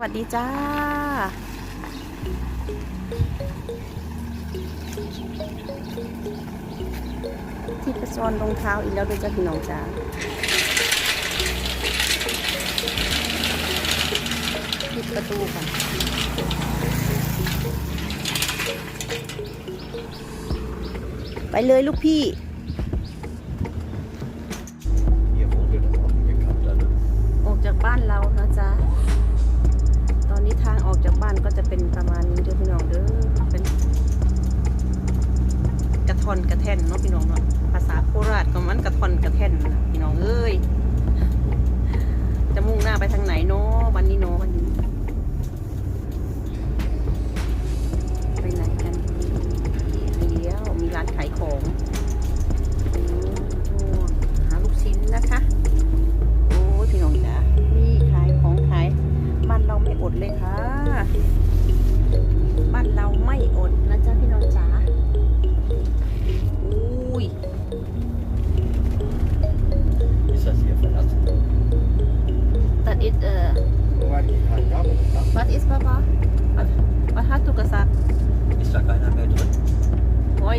สวัสดีจ้า ที่ประจรรองเท้าอีกแล้วด้วยจ้าพี่น้องจ้าปิดประตูก่อนไปเลยลูกพี่ Hier wohnt ja noch ein Bekannter, ne? ออกจากบ้านเรานะจ๊ะ อนกระแท่นเนาะพี่น้องเนาะภาษาโคราชก็มันกระทอนกระแท่นนะพี่น้องเอ้ยจะมุ่งหน้าไปทางไหนเนาะวันนี้เนาะวันนี้ไปไหนกันดีเลี้ยวมีร้านขายของหาลูกชิ้นนะคะโอ้ยพี่น้องจ๋านี่ขายของขายบ้านเราไม่อดเลยค่ะบ้านเราไม่อดนะจ๊ะพี่น้อง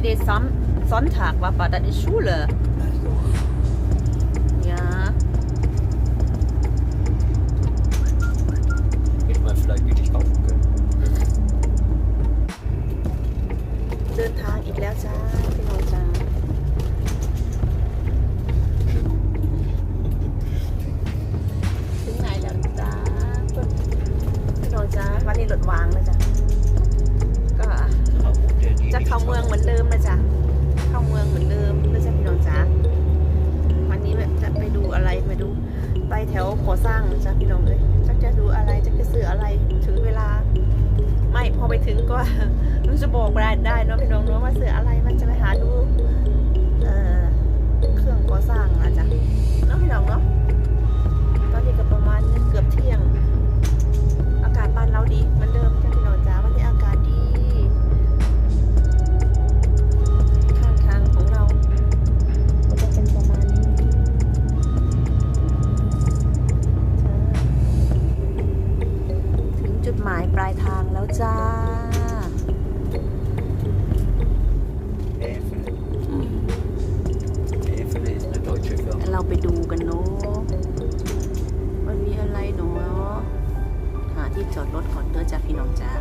heute Sam Sonntag papa das ist Schule Also, ja hätte man vielleicht wirklich kaufen können. เดินทางอีกแล้วจ้าพี่น้องจ้า Schön. ถึงไหนแล้วจ้าพี่น้องจ้าวันนี้รถวางแล้วจ้ะ จะเข้าเมืองเหมือนเดิมนะจ๊ะเข้าเมืองเหมือนเดิมนะจ๊ะพี่น้องจ๊ะวันนี้แบบจะไปดูอะไรไปดู ไปแถวก่อสร้างนะจ๊ะพี่น้องเลยจะจะดูอะไรจะจะซื้ออะไรถึงเวลา ไม่พอไปถึงก็รู้จะบอกได้ได้เนาะพี่น้องเนาะว่าซื้ออะไรมันจะไปหาดูเเครื่องก่อสร้างนะจ๊ะ ปลายทางแล้วจ้าเราไปดูกันเนาะมันมีอะไรเนาะหาที่จอดรถก่อนเด้อจ้าพี่น้องจ้า